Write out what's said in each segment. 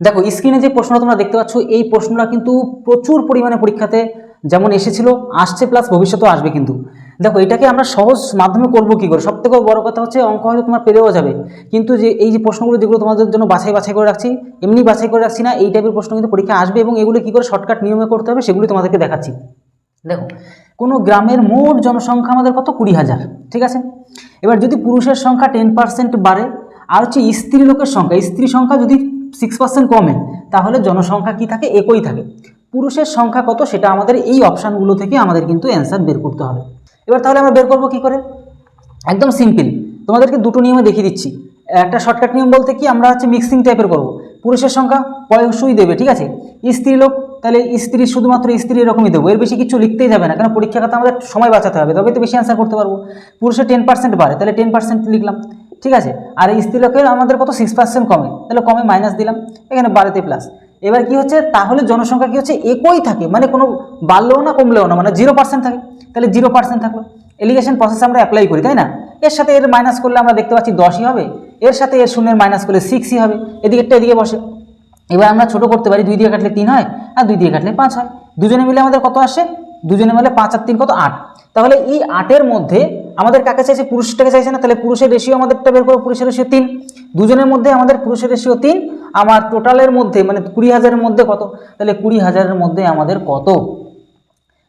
দেখো স্ক্রিনে যে প্রশ্নটা তোমরা দেখতে পাচ্ছ, এই প্রশ্নটা কিন্তু প্রচুর পরিমাণে পরীক্ষাতে যেমন এসেছিল, আসছে প্লাস ভবিষ্যতেও আসবে কিন্তু। দেখো, এটাকে আমরা সহজ মাধ্যমে করব কি করে? সব থেকে বড় কথা হচ্ছে, অঙ্ক হয়তো তোমার পেরেও যাবে। কিন্তু যে এই যে প্রশ্নগুলো যেগুলো তোমাদের জন্য বাছাই বাছাই করে রাখছি, এমনি বাছাই করে রাখছি না, এই টাইপের প্রশ্ন কিন্তু পরীক্ষা আসবে এবং এগুলো কি করে শর্টকাট নিয়মে করতে হবে সেগুলি তোমাদেরকে দেখাচ্ছি। দেখো, কোনো গ্রামের মোট জনসংখ্যা আমাদের কত? কুড়ি হাজার, ঠিক আছে? এবার যদি পুরুষের সংখ্যা টেন পার্সেন্ট বাড়ে, আর হচ্ছে স্ত্রী লোকের সংখ্যা, স্ত্রী সংখ্যা যদি সিক্স পার্সেন্ট কমে, তাহলে জনসংখ্যা কি থাকে? একই থাকে। পুরুষের সংখ্যা কত? সেটা আমাদের এই অপশানগুলো থেকে আমাদের কিন্তু অ্যান্সার বের করতে হবে। এবার তাহলে আমরা বের করব কী করে? একদম সিম্পল তোমাদেরকে দুটো নিয়মে দেখিয়ে দিচ্ছি। একটা শর্টকাট নিয়ম বলতে কি? আমরা হচ্ছে মিক্সিং টাইপের করব। পুরুষের সংখ্যা পয়সই দেবে, ঠিক আছে? স্ত্রী লোক, তাহলে স্ত্রী শুধুমাত্র স্ত্রী এরকমই দেবো। এর বেশি কিছু লিখতেই যাবে না কারণ পরীক্ষা আমাদের সময় বাঁচাতে হবে তবে তো বেশি অ্যান্সার করতে পারব। পুরুষের টেন পার্সেন্ট বাড়ে, তাহলে টেন পার্সেন্ট লিখলাম। ঠিক আছে? আর এই স্ত্রী লোকের আমাদের কত? সিক্স পার্সেন্ট কমে। তাহলে কমে মাইনাস দিলাম। এখানে বাড়াতে প্লাস এবার কি হচ্ছে? তাহলে জনসংখ্যা কি হচ্ছে? একই থাকে। মানে কোনো বাড়লেও না, কমলেও না। মানে জিরো পার্সেন্ট থাকে। তাহলে জিরো পার্সেন্ট থাকল। এলিগেশন প্রসেস আমরা অ্যাপ্লাই করি, তাই না? এর সাথে এর মাইনাস করলে আমরা দেখতে পাচ্ছি দশই হবে। এর সাথে এর শূন্যের মাইনাস করলে সিক্সই হবে। এদিকেরটা এদিকে বসে। এবার আমরা ছোট করতে পারি, দুই দিয়ে কাটলে তিন হয় আর দুই দিয়ে কাটলে পাঁচ হয়। দুজনে মিলে আমাদের কত আসে? দুজনে মিলে পাঁচ আর তিন কত? আট। তাহলে এই আটের মধ্যে আমাদের কাকে চাইছে? পুরুষটাকে চাইছে না? তাহলে পুরুষের রেশিও আমাদেরটা বের করব পুরুষের রেশিও তিন। দুজনের মধ্যে আমাদের পুরুষের রেশিও তিন, আমার টোটালের মধ্যে মানে কুড়ি হাজারের মধ্যে কত? তাহলে কুড়ি হাজারের মধ্যে আমাদের কত?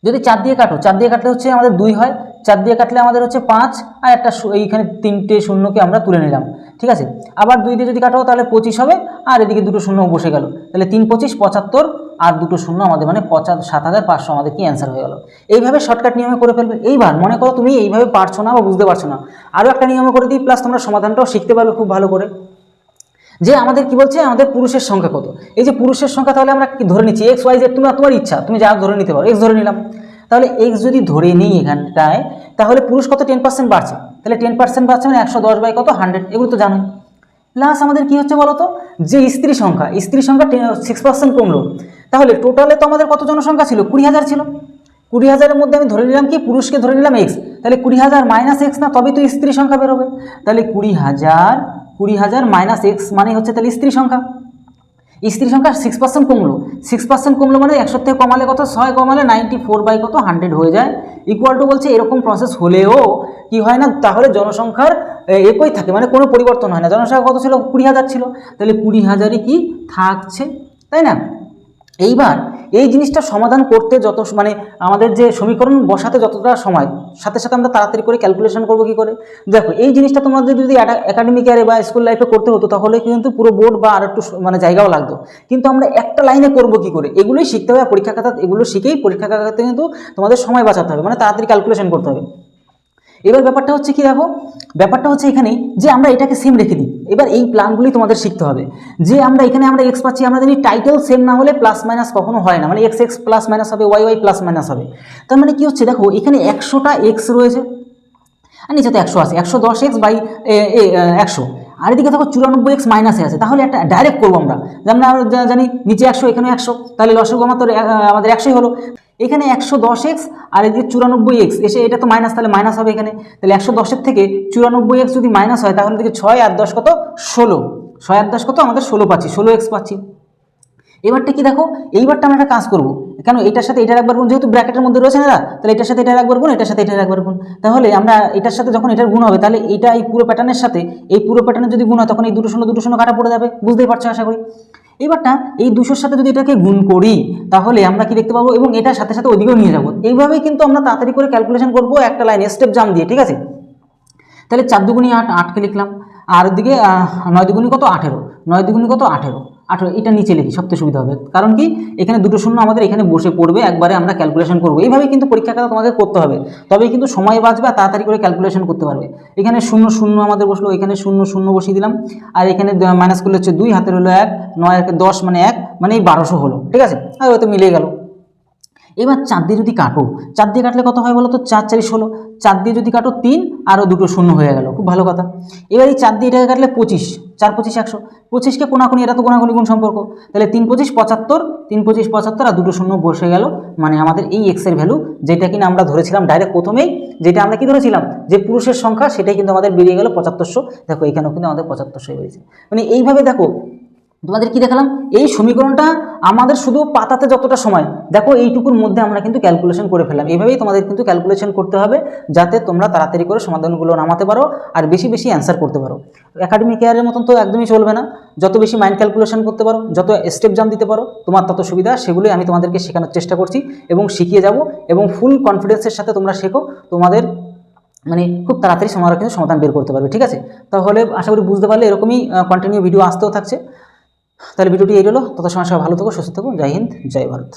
যদি চার দিয়ে কাটো, চার দিয়ে কাটলে হচ্ছে আমাদের দুই হয়, চার দিয়ে কাটলে আমাদের হচ্ছে পাঁচ, আর একটা এইখানে তিনটে শূন্যকে আমরা তুলে নিলাম। ঠিক আছে? আবার দুই দিয়ে যদি কাটো, তাহলে পঁচিশ হবে, আর এদিকে দুটো শূন্য বসে গেল। তাহলে তিন পঁচিশ, পঁচাত্তর আর দুটো শূন্য আমাদের মানে পঁচা সাত হাজার পাঁচশো আমাদের কি অ্যান্সার হয়ে গেল। এইভাবে শর্টকাট নিয়মে করে ফেলবে। এইবার মনে করো তুমি এইভাবে পারছ না বা বুঝতে পারছ না। আরও একটা নিয়মে করে দিই প্লাস তোমরা সমাধানটাও শিখতে পারবে খুব ভালো করে। যে আমাদের কি বলছে? আমাদের পুরুষের সংখ্যা কত? এই যে পুরুষের সংখ্যা তাহলে আমরা কি ধরে নিচ্ছি? এক্স ওয়াই তোমার তোমার ইচ্ছা। তুমি যা ধরে নিতে পারো এক্স ধরে নিলাম। তাহলে এক্স যদি ধরে নিই এখানটায়, তাহলে পুরুষ কত? টেন পার্সেন্ট বাড়ছে। তাহলে টেন পার্সেন্ট বাড়ছে মানে একশো দশ বাই কত? হান্ড্রেড এগুলো তো জানোই। প্লাস আমাদের কি হচ্ছে বলো তো যে স্ত্রী সংখ্যা স্ত্রী সংখ্যা সিক্স পার্সেন্ট কমলো। তাহলে টোটালে তো আমাদের কত জনসংখ্যা ছিল? কুড়ি হাজার ছিল। কুড়ি হাজারের মধ্যে আমি ধরে নিলাম কি? পুরুষকে ধরে নিলাম এক্স তাহলে কুড়ি হাজার মাইনাস এক্স না, তবেই তো স্ত্রী সংখ্যা বেরোবে। তাহলে কুড়ি হাজার কুড়ি হাজার মাইনাস এক্স মানে হচ্ছে তাহলে স্ত্রী সংখ্যা। স্ত্রী সংখ্যা সিক্স পার্সেন্ট কমলো। সিক্স পার্সেন্ট কমলো মানে একশো থেকে কমালে কত? ছয় কমালে নাইনটি ফোর বাই কত? হান্ড্রেড হয়ে যায়। ইকুয়াল টু বলছে এরকম প্রসেস হলেও কি হয় না? তাহলে জনসংখ্যার একই থাকে মানে কোনো পরিবর্তন হয় না। জনসংখ্যা কত ছিল? কুড়ি হাজার ছিল। তাহলে কুড়ি হাজারই কি থাকছে, তাই না? এইবার এই জিনিসটা সমাধান করতে যত মানে আমাদের যে সমীকরণ বসাতে যতটা সময়, সাথে সাথে আমরা তাড়াতাড়ি করে ক্যালকুলেশন করব কি করে? দেখো, এই জিনিসটা তোমাদের যদি একাডেমিক ইয়ারে বা স্কুল লাইফে করতে হতো, তাহলে কিন্তু পুরো বোর্ড বা আর একটু মানে জায়গাও লাগতো। কিন্তু আমরা একটা লাইনে করব কি করে? এগুলোই শিখতে হবে পরীক্ষা খাতা, এগুলো শিখেই পরীক্ষা খাতাতে কিন্তু তোমাদের সময় বাঁচাতে হবে মানে তাড়াতাড়ি ক্যালকুলেশন করতে হবে। এবার ব্যাপারটা হচ্ছে কি দেখো? ব্যাপারটা হচ্ছে এখানে যে আমরা এটাকে সেম রেখে দিই। এবার এই প্ল্যানগুলি তোমাদের শিখতে হবে। যে আমরা এখানে আমরা এক্স পাচ্ছি, আমরা জানি টাইটেল সেম না হলে প্লাস মাইনাস কখনো হয় না। মানে এক্স এক্স প্লাস মাইনাস হবে ওয়াই ওয়াই প্লাস মাইনাস হবে। তার মানে কি হচ্ছে দেখো, এখানে একশোটা এক্স রয়েছে। আর নিচে তো একশো আছে। একশো দশ এক্স বাই একশো। আর এদিকে দেখো চুরানব্বই এক্স মাইনাসে আছে। তাহলে একটা ডাইরেক্ট করব আমরা। যেমন আমরা জানি নিচে একশো, এখানে একশো। তাহলে লসগু আমার আমাদের একশোই হলো। এখানে একশো দশ এক্স আর এদিকে চুরানব্বই এক্স এসে এটা তো মাইনাস তাহলে মাইনাস হবে এখানে। তাহলে একশো দশের থেকে চুরানব্বই এক্স যদি মাইনাস হয়, তাহলে দিকে ছয় আর দশ কত? ষোলো। ছয় আর দশ কত? আমাদের ষোলো পাচ্ছি, ষোলো এক্স পাচ্ছি। এবারটা কি দেখো? এইবারটা আমরা একটা কাজ করব। কেন? এটার সাথে এটার একবার গুণ, যেহেতু ব্র্যাকেটের মধ্যে রয়েছে না, তাহলে এটার সাথে এটার একবার গুণ, এটার সাথে এটার একবার গুণ। তাহলে আমরা এটার সাথে যখন এটার গুণ হবে, তাহলে এটা এই পুরো প্যাটার্নের সাথে, এই পুরো প্যাটার্নের যদি গুণ হয়, তখন এই দুটো শূন্য দুটো শূন্য কাটা পড়ে যাবে। বুঝতেই পারছ আশা করি? এবারটা এই দুশোর সাথে যদি এটাকে গুণ করি, তাহলে আমরা কি দেখতে পাবো? এবং এটার সাথে সাথে ওদিকেও নিয়ে যাব। এইভাবেই কিন্তু আমরা তাড়াতাড়ি করে ক্যালকুলেশন করব একটা লাইন স্টেপ জাম দিয়ে, ঠিক আছে? তাহলে চার দুগুণি আট, আটকে লিখলাম। আর ওদিকে নয় দুগুণি কত? আঠেরো। নয় দুগুণি কত? আঠেরো। আঠেরো, এটা নিচে লিখি সবথেকে সুবিধা হবে। কারণ কি? এখানে দুটো শূন্য আমাদের এখানে বসে পড়বে, একবারে আমরা ক্যালকুলেশন করব। এইভাবে কিন্তু পরীক্ষা খাতা তোমাকে করতে হবে। তবেই কিন্তু সময় বাঁচবে তাড়াতাড়ি করে ক্যালকুলেশন করতে পারবে। এখানে শূন্য শূন্য আমাদের বসল, এখানে শূন্য শূন্য বসিয়ে দিলাম। আর এখানে মাইনাস করলে হচ্ছে দুই, হাতের হলো এক, নয় একে দশ মানে এক মানে এই বারোশো হলো। ঠিক আছে? আর হয়তো মিলে গেল। এবার চার দিয়ে যদি কাটো, চার দিয়ে কাটলে কত হয় বলো তো চার চারি ষোলো। চার দিয়ে যদি কাটো তিন আরও দুটো শূন্য হয়ে গেল। খুব ভালো কথা। এবার এই চার দিয়ে এটাকে কাটলে পঁচিশ, চার, পঁচিশ, একশো। পঁচিশকে কোনাকুনি এটা তো কোনাকুনি গুণ সম্পর্ক। তাহলে তিন, পঁচিশ, পঁচাত্তর, তিন, পঁচিশ, পঁচাত্তর আর দুটো শূন্য বসে গেল। মানে আমাদের এই এক্সের ভ্যালু, যেটা কিনা আমরা ধরেছিলাম ডাইরেক্ট প্রথমেই, যেটা আমরা কি ধরেছিলাম? যে পুরুষের সংখ্যা, সেটাই কিন্তু আমাদের বেরিয়ে গেল পঁচাত্তরশো। দেখো, এখানেও কিন্তু আমাদের পঁচাত্তরশো বেরিয়েছে। মানে এইভাবে দেখো তোমাদের কি দেখালাম? এই সমীকরণটা আমাদের শুধু পাতাতে যতটা সময়, দেখো এইটুকুর মধ্যে আমরা কিন্তু ক্যালকুলেশন করে ফেললাম। এইভাবেই তোমাদের কিন্তু ক্যালকুলেশন করতে হবে যাতে তোমরা তাড়াতাড়ি করে সমাধানগুলো নামাতে পারো আর বেশি বেশি অ্যান্সার করতে পারো। একাডেমিক কেয়ারের মতন তো একদমই চলবে না। যত বেশি মাইন্ড ক্যালকুলেশন করতে পারো, যত স্টেপ জাম দিতে পারো, তোমার তত সুবিধা। সেগুলোই আমি তোমাদেরকে শেখানোর চেষ্টা করছি এবং শিখিয়ে যাব এবং ফুল কনফিডেন্সের সাথে তোমরা শেখো। তোমাদের মানে খুব তাড়াতাড়ি তোমরা কিন্তু সমাধান বের করতে পারবে, ঠিক আছে? তাহলে আশা করি বুঝতে পারলে এরকমই কন্টিনিউ ভিডিও আসতেও থাকছে। তাহলে ভিডিওটি এই রইল তত সময় সবাই ভালো থেকো, সুস্থ থাকো। জয় হিন্দ, জয় ভারত।